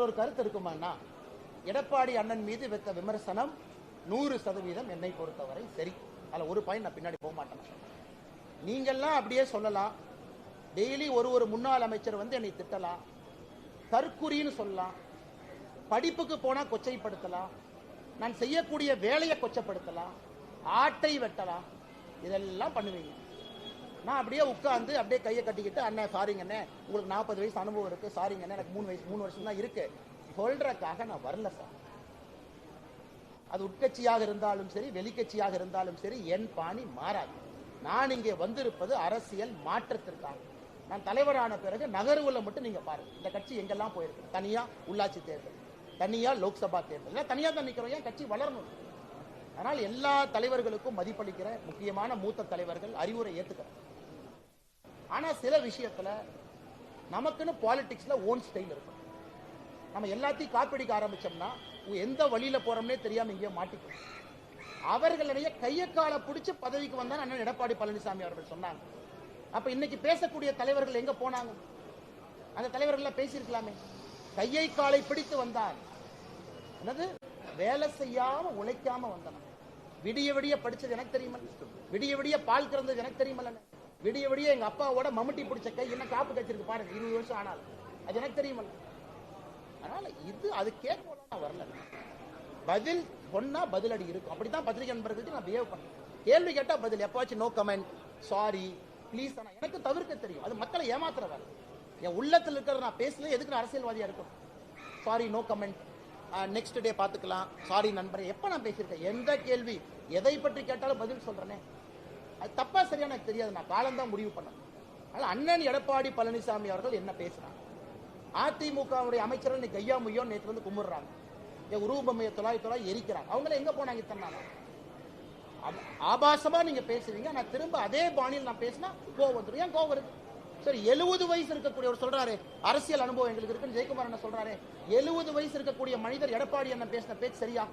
ஒரு ஒரு கருத்து இருக்குமாண்ணா? எடப்பாடி அண்ணன் மீது வைத்த விமர்சனம் நூறு சதவீதம் என்னை பொறுத்தவரை சரி. அதில் ஒரு பாயிண்ட் நான் பின்னாடி போக மாட்டேன் நீங்கள்லாம் அப்படியே சொல்லலாம். டெய்லி ஒரு ஒரு முன்னாள் அமைச்சர் வந்து என்னை திட்டலாம். தற்குறின்னு சொல்லலாம். படிப்புக்கு போனால் கொச்சைப்படுத்தலாம். நான் செய்யக்கூடிய வேலையை கொச்சப்படுத்தலாம். ஆட்டை வெட்டலாம். இதெல்லாம் பண்ணுவீங்க. நான் அப்படியே உட்கார்ந்து அப்படியே கையை கட்டிக்கிட்டு அண்ணன் சாரிங்க அண்ணே. உங்களுக்கு நாற்பது வயசு அனுபவம் இருக்கு. சாரிங்க அண்ணே. எனக்கு மூணு வயசு மூணு வருஷம் தான் இருக்கு. சொல்றக்காக நான் வரல சார் அது உட்கட்சியாக இருந்தாலும் சரி வெளிக்கட்சியாக இருந்தாலும் சரி என் பாணி மாறாது. நான் இங்கே வந்திருப்பது அரசியல் மாற்றத்திற்காக. நான் தலைவரான பிறகு நகர்வுல மட்டும் நீங்க பாருங்க. இந்த கட்சி எங்கெல்லாம் போயிருக்கு? தனியா உள்ளாட்சி தேர்தல் தனியா லோக்சபா தேர்தல். தனியா தான் ஏன்? கட்சி வளரணும். அதனால் எல்லா தலைவர்களுக்கும் மதிப்பளிக்கிற முக்கியமான மூத்த தலைவர்கள் அறிவுரை ஏத்துக்கிறேன். ஆனா சில விஷயத்துல நமக்குன்னு பாலிடிக்ஸ்ல ஓன் ஸ்டைல் இருக்கும். நம்ம எல்லாத்தையும் காப்பிடிக்க ஆரம்பிச்சோம்னா எந்த வழியில போறோம்னே தெரியாம இங்கேயோ மாட்டிக்கும் அவர்களுடைய கையக்கால காலை பிடிச்சு பதவிக்கு வந்தா அண்ணன் எடப்பாடி பழனிசாமி அவர்கள் சொன்னாங்க. அப்ப இன்னைக்கு பேசக்கூடிய தலைவர்கள் எங்க போனாங்க? அந்த தலைவர்கள் பேசியிருக்கலாமே. கையை காலை பிடித்து வந்தார் என்னது? வேலை செய்யாம உழைக்காம வந்தன விடிய விடிய படிச்சது எனக்கு தெரியுமல்ல விடிய விடிய பால் கறந்தது எனக்கு தெரியுமல்ல விடிய விடிய எங்க அப்பாவோட மம்முட்டி பிடிச்ச கை என்ன காப்பு கச்சிருக்கு பாருங்க இருபது வருஷம் ஆனாலும். அது எனக்கு தெரியுமல்ல. அதனால இது அது கேட்க நான் வரல. பதில் சொன்னா பதிலடி இருக்கும். அப்படித்தான் பத்திரிகை நண்பர்களுக்கு நான் பிஹேவ் பண்ணேன். கேள்வி கேட்டா பதில். எப்பாச்சும் நோ கமெண்ட் சாரி ப்ளீஸ் ஆனா எனக்கு தவிர்க்க தெரியும். அது மக்களை ஏமாத்துற வேலை. என் உள்ளத்தில் இருக்கிறத நான் பேசல எதுக்கு நான் அரசியல்வாதியா இருக்கும் sorry no comment next day பார்த்துக்கலாம். சாரி நண்பரே எப்போ நான் பேசியிருக்கேன்? எந்த கேள்வி? எதை பற்றி கேட்டாலும் பதில் சொல்றேனே. அது தப்பா சரியா எனக்கு தெரியாது. நான் காலம்தான் முடிவு பண்ணேன். அதனால அண்ணன் எடப்பாடி பழனிசாமி அவர்கள் என்ன பேசுறாங்க? அதிமுகவுடைய அமைச்சர் இன்னைக்கு கையா முய்யோ நேற்று வந்து கும்பிடுறாங்க. என் உருவபொம்மையை தொலாய் தொலாய் எரிக்கிறாங்க. அவங்கள எங்க போனாங்க இத்தனை ஆபாசமா நீங்க பேசுவீங்க நான் திரும்ப அதே பாணியில் நான் பேசினா கோவம் வந்துடும் ஏன் கோவம் வருது? சரி எழுபது வயசு இருக்கக்கூடியவர் சொல்றாரு. அரசியல் அனுபவம் எங்களுக்கு இருக்குன்னு ஜெயக்குமார் என்ன சொல்றாரு. எழுபது வயசு இருக்கக்கூடிய மனிதர் எடப்பாடி என்ன பேசின பேச்சு சரியா?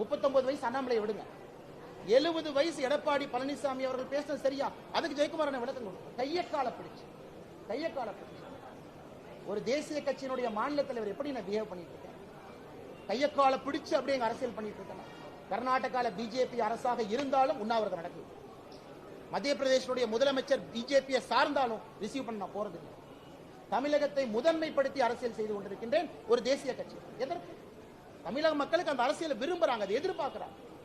முப்பத்தொன்பது வயசு அண்ணாமலை விடுங்க. எழுபது வயசு எடப்பாடி பழனிசாமி அவர்கள் பேசினது சரியா? அதுக்கு ஜெயக்குமார் விளக்கம் கொடுக்கும் கையக்கால பிடிச்சு. கையக்கால பிடிச்சு. ஒரு தேசிய கட்சியினுடைய மாநில தலைவர் எப்படி நான் பிஹேவ் பண்ணிட்டு இருக்கேன்? கையக்கால பிடிச்சு அப்படியே எங்க அரசியல் பண்ணிட்டு இருக்கேன் கர்நாடகால பிஜேபி அரசாக இருந்தாலும் உண்ணாவிரதம் நடக்குது. மத்திய பிரதேசனுடைய முதலமைச்சர் பிஜேபியை சார்ந்தாலும் ரிசீவ் பண்ண நான் போறது இல்லை தமிழகத்தை முதன்மைப்படுத்தி அரசியல் செய்து கொண்டிருக்கின்றேன் ஒரு தேசிய கட்சி. எதற்கு? தமிழக மக்களுக்கு அந்த அரசியலை விரும்புறாங்க அதை எதிர்பார்க்கிறாங்க.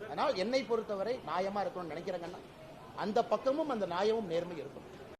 அதனால் என்னை பொறுத்தவரை நியாயமா இருக்கணும்னு நினைக்கிறேங்கன்னா அந்த பக்கமும் அந்த நியாயமும் நேர்மை இருக்கும்